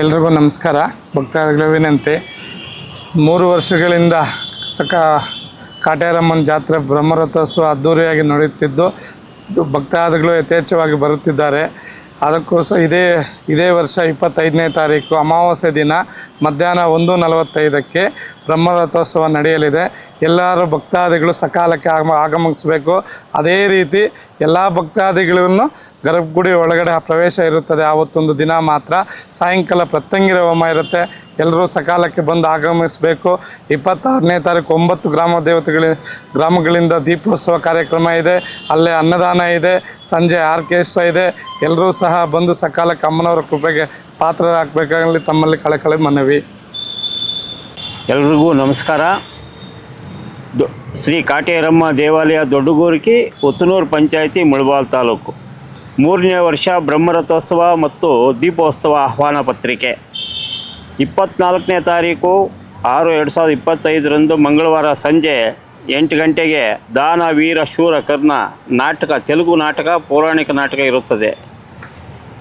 ಎಲ್ರಿಗೂ ನಮಸ್ಕಾರ. ಭಕ್ತಾದಿಗಳ ವಿನಂತಿ ಮೂರು ವರ್ಷಗಳಿಂದ ಸಕ ಕಾಟೇರಮ್ಮನ ಜಾತ್ರೆ ಬ್ರಹ್ಮರಥೋತ್ಸವ ಅದ್ಧೂರಿಯಾಗಿ ನಡೆಯುತ್ತಿದ್ದು ಭಕ್ತಾದಿಗಳು ಯಥೇಚ್ಛವಾಗಿ ಬರುತ್ತಿದ್ದಾರೆ. ಅದಕ್ಕೋಸ್ಕರ ಇದೇ ಇದೇ ವರ್ಷ ಇಪ್ಪತ್ತೈದನೇ ತಾರೀಕು ಅಮಾವಾಸ್ಯೆ ದಿನ ಮಧ್ಯಾಹ್ನ ಒಂದು ನಲವತ್ತೈದಕ್ಕೆ ಬ್ರಹ್ಮರಥೋತ್ಸವ ನಡೆಯಲಿದೆ. ಎಲ್ಲರೂ ಭಕ್ತಾದಿಗಳು ಸಕಾಲಕ್ಕೆ ಆಗಮ ಆಗಮಿಸಬೇಕು ಅದೇ ರೀತಿ ಎಲ್ಲ ಭಕ್ತಾದಿಗಳನ್ನು ಗರ್ಭಗುಡಿ ಒಳಗಡೆ ಪ್ರವೇಶ ಇರುತ್ತದೆ. ಆವತ್ತೊಂದು ದಿನ ಮಾತ್ರ ಸಾಯಂಕಾಲ ಪ್ರತ್ಯಂಗಿರ ಹೋಮ ಇರುತ್ತೆ. ಎಲ್ಲರೂ ಸಕಾಲಕ್ಕೆ ಬಂದು ಆಗಮಿಸಬೇಕು. ಇಪ್ಪತ್ತಾರನೇ ತಾರೀಕು ಒಂಬತ್ತು ಗ್ರಾಮ ದೇವತೆಗಳ ಗ್ರಾಮಗಳಿಂದ ದೀಪೋತ್ಸವ ಕಾರ್ಯಕ್ರಮ ಇದೆ. ಅಲ್ಲೇ ಅನ್ನದಾನ ಇದೆ. ಸಂಜೆ ಆರ್ಕೆಸ್ಟ್ರಾ ಇದೆ. ಎಲ್ಲರೂ ಸಹ ಬಂದು ಸಕಾಲಕ್ಕೆ ಅಮ್ಮನವರ ಕೃಪೆಗೆ ಪಾತ್ರರಾಗಬೇಕಾಗಲಿ, ತಮ್ಮಲ್ಲಿ ಕಳಕಳಿ ಮನವಿ. ಎಲ್ರಿಗೂ ನಮಸ್ಕಾರ. ಶ್ರೀ ಕಾಟೇರಮ್ಮ ದೇವಾಲಯ ದೊಡ್ಡಗೂರಿಕಿ ಒತ್ತನೂರು ಪಂಚಾಯಿತಿ ಮುಳಬಾಲ್ ತಾಲೂಕು. ಮೂರನೇ ವರ್ಷ ಬ್ರಹ್ಮರಥೋತ್ಸವ ಮತ್ತು ದೀಪೋತ್ಸವ ಆಹ್ವಾನ ಪತ್ರಿಕೆ. ಇಪ್ಪತ್ನಾಲ್ಕನೇ ತಾರೀಕು ಆರು ಎರಡು ಸಾವಿರದ ಇಪ್ಪತ್ತೈದರಂದು ಮಂಗಳವಾರ ಸಂಜೆ ಎಂಟು ಗಂಟೆಗೆ ದಾನ, ವೀರ, ಶೂರ, ಕರ್ಣ ನಾಟಕ, ತೆಲುಗು ನಾಟಕ, ಪೌರಾಣಿಕ ನಾಟಕ ಇರುತ್ತದೆ.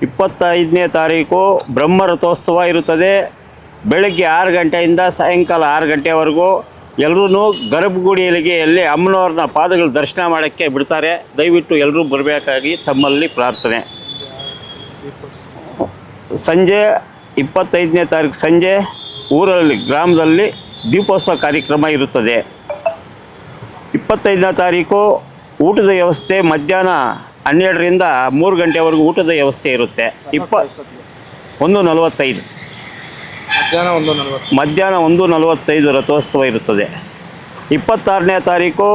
ಇಪ್ಪತ್ತೈದನೇ ತಾರೀಕು ಬ್ರಹ್ಮರಥೋತ್ಸವ ಇರುತ್ತದೆ. ಬೆಳಗ್ಗೆ ಆರು ಗಂಟೆಯಿಂದ ಸಾಯಂಕಾಲ ಆರು ಗಂಟೆವರೆಗೂ ಎಲ್ಲರೂ ಗರ್ಭಗುಡಿಯಲ್ಲಿಗೆಯಲ್ಲಿ ಅಮ್ಮನವ್ರನ್ನ ಪಾದಗಳು ದರ್ಶನ ಮಾಡೋಕ್ಕೆ ಬಿಡ್ತಾರೆ. ದಯವಿಟ್ಟು ಎಲ್ಲರೂ ಬರಬೇಕಾಗಿ ತಮ್ಮಲ್ಲಿ ಪ್ರಾರ್ಥನೆ. ಸಂಜೆ ಇಪ್ಪತ್ತೈದನೇ ತಾರೀಕು ಸಂಜೆ ಊರಲ್ಲಿ, ಗ್ರಾಮದಲ್ಲಿ ದೀಪೋತ್ಸವ ಕಾರ್ಯಕ್ರಮ ಇರುತ್ತದೆ. ಇಪ್ಪತ್ತೈದನೇ ತಾರೀಕು ಊಟದ ವ್ಯವಸ್ಥೆ ಮಧ್ಯಾಹ್ನ ಹನ್ನೆರಡರಿಂದ ಮೂರು ಗಂಟೆವರೆಗೂ ಊಟದ ವ್ಯವಸ್ಥೆ ಇರುತ್ತೆ. ಇಪ್ಪ ಒಂದು ನಲವತ್ತೈದು. ಮಧ್ಯಾಹ್ನ ಒಂದು ನಲವತ್ತು. ಮಧ್ಯಾಹ್ನ ಒಂದು ನಲವತ್ತೈದು ರಥೋತ್ಸವ ಇರುತ್ತದೆ. ಇಪ್ಪತ್ತಾರನೇ ತಾರೀಕು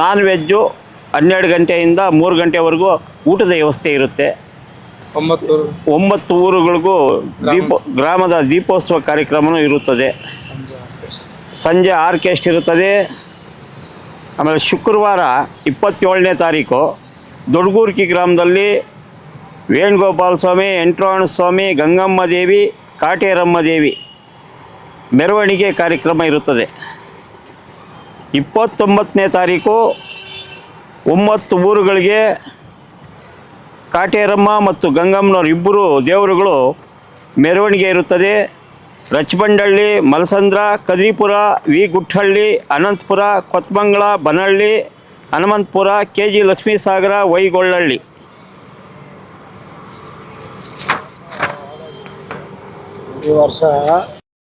ನಾನ್ ವೆಜ್ಜು ಹನ್ನೆರಡು ಗಂಟೆಯಿಂದ ಮೂರು ಗಂಟೆವರೆಗೂ ಊಟದ ವ್ಯವಸ್ಥೆ ಇರುತ್ತೆ. ಒಂಬತ್ತು ಒಂಬತ್ತು ಊರುಗಳಿಗೂ ದೀಪ ಗ್ರಾಮದ ದೀಪೋತ್ಸವ ಕಾರ್ಯಕ್ರಮವೂ ಇರುತ್ತದೆ. ಸಂಜೆ ಆರ್ಕೆಸ್ಟ್ ಇರುತ್ತದೆ ಆಮೇಲೆ ಶುಕ್ರವಾರ ಇಪ್ಪತ್ತೇಳನೇ ತಾರೀಕು ದೊಡ್ಗೂರ್ಕಿ ಗ್ರಾಮದಲ್ಲಿ ವೇಣುಗೋಪಾಲ ಸ್ವಾಮಿ ಎಂಟ್ರಾಣ ಸ್ವಾಮಿ ಗಂಗಮ್ಮ ದೇವಿ ಕಾಟೇರಮ್ಮ ದೇವಿ ಮೆರವಣಿಗೆ ಕಾರ್ಯಕ್ರಮ ಇರುತ್ತದೆ. ಇಪ್ಪತ್ತೊಂಬತ್ತನೇ ತಾರೀಕು ಒಂಬತ್ತು ಊರುಗಳಿಗೆ ಕಾಟೇರಮ್ಮ ಮತ್ತು ಗಂಗಮ್ಮನವ್ರ ಇಬ್ಬರು ದೇವರುಗಳು ಮೆರವಣಿಗೆ ಇರುತ್ತದೆ. Rachabandahalli, Malasandra, Kadripura, V. Guttahalli Anantapura Kothmangala Banahalli Hanumanthapura, K. G. Lakshmisagara Vaigollahalli ಈ ವರ್ಷ